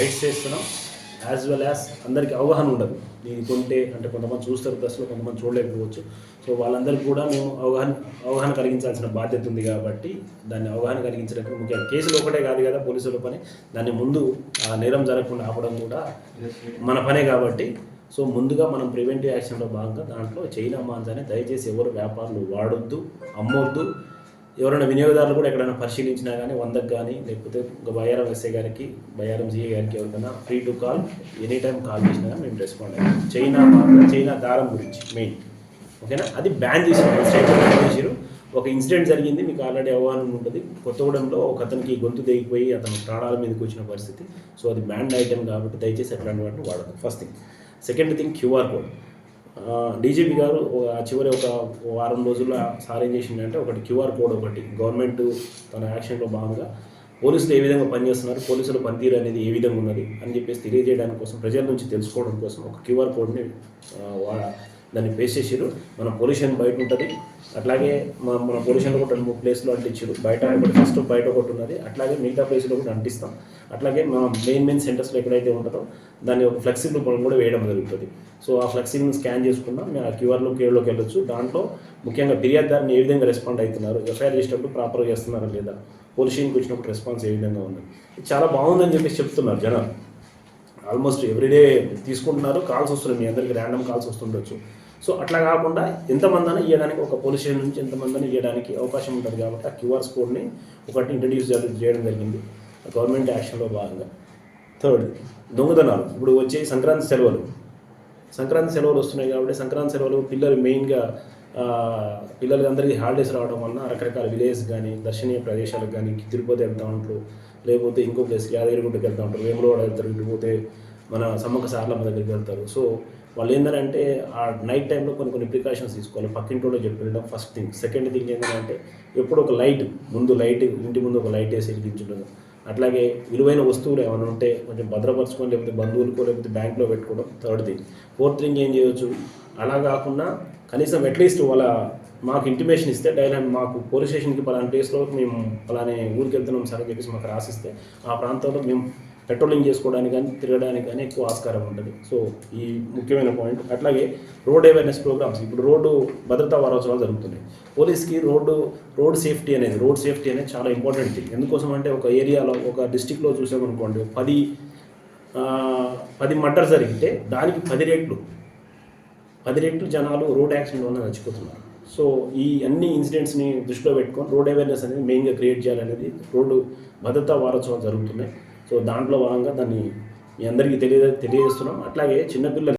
Rides చేస్తున్నాం. As well as అందరికీ అవగాహన ఉండదు. ఇది కొంటే అంటే కొంతమంది చూస్తారు ప్లస్లో కొంతమంది చూడలేకపోవచ్చు. సో వాళ్ళందరికీ కూడా మేము అవగాహన అవగాహన కలిగించాల్సిన బాధ్యత ఉంది కాబట్టి దాన్ని అవగాహన కలిగించడానికి ముఖ్యంగా కేసులు ఒకటే కాదు కదా పోలీసుల పని. దాన్ని ముందు ఆ నేరం జరగకుండా ఆపడం కూడా మన పనే కాబట్టి. సో ముందుగా మనం ప్రివెంటివ్ యాక్షన్లో భాగంగా దాంట్లో చైనా మాంసాన్ని దయచేసి ఎవరు వ్యాపారులు వాడొద్దు అమ్మొద్దు. ఎవరైనా వినియోగదారులు కూడా ఎక్కడైనా పరిశీలించినా కానీ వందకు కానీ లేకపోతే బయ్యారం ఎస్ఐ గారికి బయ్యారం జిఏ గారికి ఎవరికైనా free to call any time call చేసినా కానీ మేము రెస్పాండ్ అయ్యాం చైనా మాత్రం చైనా దారం గురించి మెయిన్ ఓకేనా? అది బ్యాన్ చేసారు స్టేట్ బ్యాన్ చేసారు ఒక ఇన్సిడెంట్ జరిగింది. మీకు ఆల్రెడీ అవగాహన ఉంటుంది. కొత్తగూడెంలో ఒక అతనికి గొంతు తెగిపోయి అతను ప్రాణాల మీదకి వచ్చిన పరిస్థితి. సో అది బ్యాండ్ ఐటెం కాబట్టి దయచేసి అట్లాంటి వాటిని వాడదు first thing second thing QR code. DGP గారు ఒక- ఆ చివరి ఒక వారం రోజుల్లో సార్ ఏం చేసిందంటే ఒకటి క్యూఆర్ కోడ్ ఒకటి గవర్నమెంట్ తన యాక్షన్లో భాగంగా పోలీసులు ఏ విధంగా పనిచేస్తున్నారు పోలీసుల పనితీరు అనేది ఏ విధంగా ఉన్నది అని చెప్పేసి తెలియజేయడానికి కోసం ప్రజల నుంచి తెలుసుకోవడం కోసం ఒక క్యూఆర్ కోడ్ని దాన్ని పేస్ చేసారు మన పొల్యూషన్ బయట ఉంటుంది అట్లాగే మా మన పొల్యూషన్లో కూడా రెండు మూడు ప్లేస్లో అంటించారు బయట ఒకటి ఫస్ట్ బయట ఒకటి ఉన్నది. అట్లాగే మిగతా ప్లేస్లో కూడా అంటిస్తాం. అట్లాగే మా మెయిన్ మెయిన్ సెంటర్స్లో ఎక్కడైతే ఉంటుందో దాన్ని ఒక ఫ్లెక్సిబుల్ రూపంలో కూడా వేయడం జరుగుతుంది. సో ఆ ఫ్లెక్సీని స్కాన్ చేసుకున్నా. మేము ఆ క్యూఆర్లో కేవ్లోకి వెళ్ళొచ్చు. దాంట్లో ముఖ్యంగా ఫిర్యాదుదారుని ఏ విధంగా రెస్పాండ్ అవుతున్నారు ఎఫ్ఐఆర్ చేసేటప్పుడు ప్రాపర్గా చేస్తున్నారా లేదా పొల్యూషన్కి వచ్చినప్పుడు రెస్పాన్స్ ఏ విధంగా ఉంది. చాలా బాగుందని చెప్పేసి చెప్తున్నారు జనాలు. ఆల్మోస్ట్ ఎవ్రీడే తీసుకుంటున్నారు. కాల్స్ వస్తున్నాయి. మీ అందరికి ర్యాండమ్ కాల్స్ వస్తుండొచ్చు. సో అట్లా కాకుండా ఎంతమంది అయినా ఇవ్వడానికి ఒక పోలీస్ స్టేషన్ నుంచి ఎంతమంది అయినా ఇవ్వడానికి అవకాశం ఉంటుంది కాబట్టి ఆ క్యూఆర్ కోడ్ని ఒకటి ఇంట్రడ్యూస్ చేయడం జరిగింది. గవర్నమెంట్ యాక్షన్లో భాగంగా. థర్డ్ దొంగతనాలు. ఇప్పుడు వచ్చే సంక్రాంతి సెలవులు. సంక్రాంతి సెలవులు వస్తున్నాయి కాబట్టి సంక్రాంతి సెలవులు పిల్లలు మెయిన్గా పిల్లలందరికీ పిల్లలకి అందరికీ హాలిడేస్ రావడం వలన రకరకాల విలేజ్ కానీ దర్శనీయ ప్రదేశాలకు కానీ తిరుపతి వెళ్తూ ఉంటారు. లేకపోతే ఇంకో ప్లేస్ యాదగిరిగుట్టకి వెళ్తూ ఉంటారు. వేములవాడ వెళ్తారు లేకపోతే మన సమ్మక సార్లమ్మ దగ్గరికి వెళ్తారు. సో వాళ్ళు ఏంటంటే ఆ నైట్ టైంలో కొన్ని కొన్ని ప్రికాషన్స్ తీసుకోవాలి. పక్కింటోలో చెప్పి వెళ్ళడం ఫస్ట్ థింగ్ సెకండ్ థింగ్ ఏంటంటే ఎప్పుడు ఒక లైట్ ముందు లైట్ ఇంటి ముందు ఒక లైట్ వేసి వెలిగించడం అట్లాగే విలువైన వస్తువులు ఏమైనా ఉంటే కొంచెం భద్రపరచుకొని లేకపోతే బంధువులకో లేకపోతే బ్యాంక్లో పెట్టుకోవడం థర్డ్ థింగ్ ఫోర్త్ థింగ్ ఏం చేయొచ్చు? అలా కాకుండా కనీసం అట్లీస్ట్ వాళ్ళ మాకు ఇంటిమేషన్ ఇస్తే డైలాండ్ మాకు పోలీస్ స్టేషన్కి పలానా ప్లేస్లో మేము పలానే ఊరికి వెళ్తున్నాం సార్ అని చెప్పేసి మాకు రాసిస్తే ఆ ప్రాంతంలో మేము పెట్రోలింగ్ చేసుకోవడానికి కానీ తిరగడానికి కానీ ఎక్కువ ఆస్కారం ఉంటుంది. సో ఈ ముఖ్యమైన పాయింట్. అట్లాగే రోడ్ అవేర్నెస్ ప్రోగ్రామ్స్ ఇప్పుడు రోడ్డు భద్రతా వారోత్సవాలు జరుగుతున్నాయి. పోలీస్కి రోడ్డు రోడ్ సేఫ్టీ అనేది రోడ్ సేఫ్టీ అనేది చాలా ఇంపార్టెంట్ థింగ్. ఎందుకోసం అంటే ఒక ఏరియాలో ఒక డిస్టిక్లో చూసామనుకోండి పది పది మర్డర్ జరిగితే దానికి పది రేట్లు. పది రేట్లు జనాలు రోడ్ యాక్సిడెంట్ వల్ల చచ్చిపోతున్నారు. సో ఈ అన్ని ఇన్సిడెంట్స్ని దృష్టిలో పెట్టుకొని రోడ్ అవేర్నెస్ అనేది మెయిన్గా క్రియేట్ చేయాలనేది రోడ్డు భద్రతా వారోత్సవాలు జరుగుతున్నాయి. సో దాంట్లో భాగంగా దాన్ని మీ అందరికీ తెలియ తెలియజేస్తున్నాం. అట్లాగే చిన్నపిల్లలు